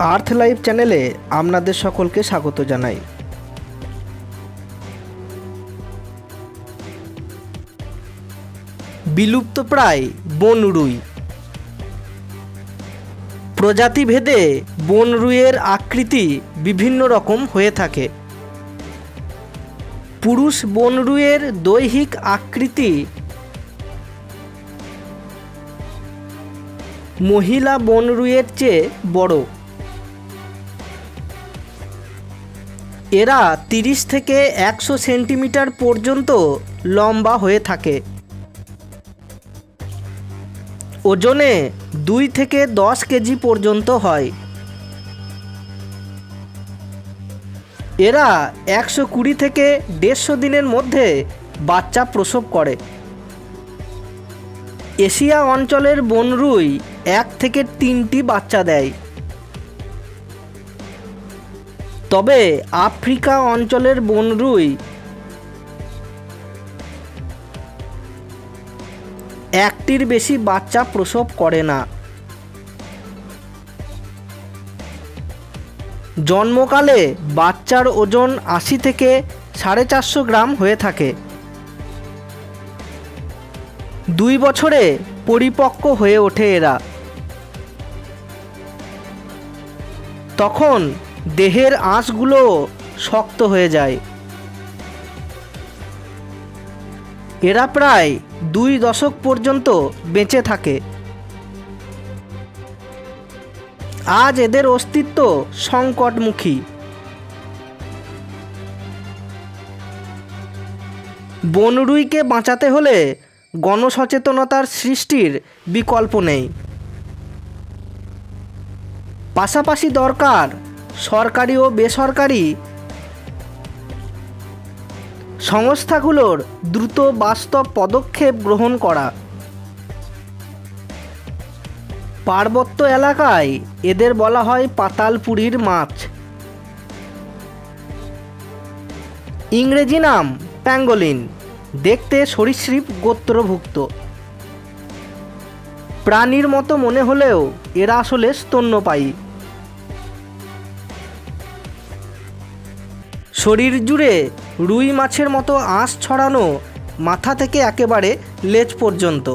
আর্থ live চ্যানেলে আপনাদের সকলকে স্বাগত জানাই। বিলুপ্ত বিলুপ্তপ্রায় বনরুই। প্রজাতিভেদে বনরুইয়ের আকৃতি বিভিন্ন রকম হয়ে থাকে। পুরুষ বনরুইয়ের দৈহিক আকৃতি মহিলা বনরুইয়ের চেয়ে বড়। এরা তিরিশ থেকে একশো সেন্টিমিটার পর্যন্ত লম্বা হয়ে থাকে। ওজনে দুই থেকে দশ কেজি পর্যন্ত হয়। এরা একশো কুড়ি থেকে দেড়শো দিনের মধ্যে বাচ্চা প্রসব করে। এশিয়া অঞ্চলের বনরুই এক থেকে তিনটি বাচ্চা দেয়। তবে আফ্রিকা অঞ্চলের বনরুই একটির বেশি বাচ্চা প্রসব করে না। জন্মকালে বাচ্চার ওজন আশি থেকে সাড়ে চারশো গ্রাম হয়ে থাকে। দুই বছরে পরিপক্ক হয়ে ওঠে এরা। তখন দেহের আঁশগুলো শক্ত হয়ে যায়। এরা প্রায় দুই দশক পর্যন্ত বেঁচে থাকে। আজ এদের অস্তিত্ব সংকটমুখী। বনরুইকে বাঁচাতে হলে গণসচেতনতার সৃষ্টির বিকল্প নেই। পাশাপাশি দরকার সরকারি ও বেসরকারি সংস্থাগুলোর দ্রুত বাস্তব পদক্ষেপ গ্রহণ করা। পার্বত্য এলাকায় এদের বলা হয় পাতালপুরীর মাছ। ইংরেজি নাম প্যাঙ্গোলিন। দেখতে সরীসৃপ গোত্রভুক্ত। প্রাণীর মতো মনে হলেও এরা আসলে স্তন্যপায়ী। শরীর জুড়ে রুই মাছের মতো আঁশ ছড়ানো মাথা থেকে একেবারে লেজ পর্যন্ত।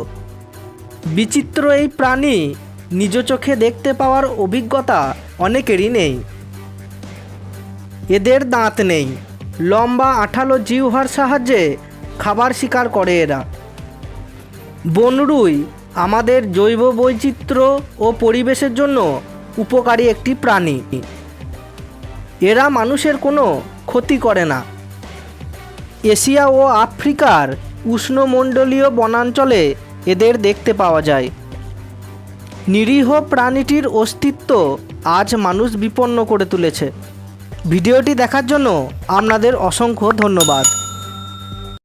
বিচিত্র এই প্রাণী নিজ চোখে দেখতে পাওয়ার অভিজ্ঞতা অনেকেরই নেই। এদের দাঁত নেই। লম্বা আঠালো জিহ্বার সাহায্যে খাবার শিকার করে এরা। বনরুই আমাদের জৈব বৈচিত্র্য ও পরিবেশের জন্য উপকারী একটি প্রাণী। এরা মানুষের কোনো ক্ষতি করে না। এশিয়া ও আফ্রিকার উষ্ণমণ্ডলীয় বনাঞ্চলে এদের দেখতে পাওয়া যায়। নিরীহ প্রাণীটির অস্তিত্ব আজ মানুষ বিপন্ন করে তুলেছে। ভিডিওটি দেখার জন্য আপনাদের অসংখ্য ধন্যবাদ।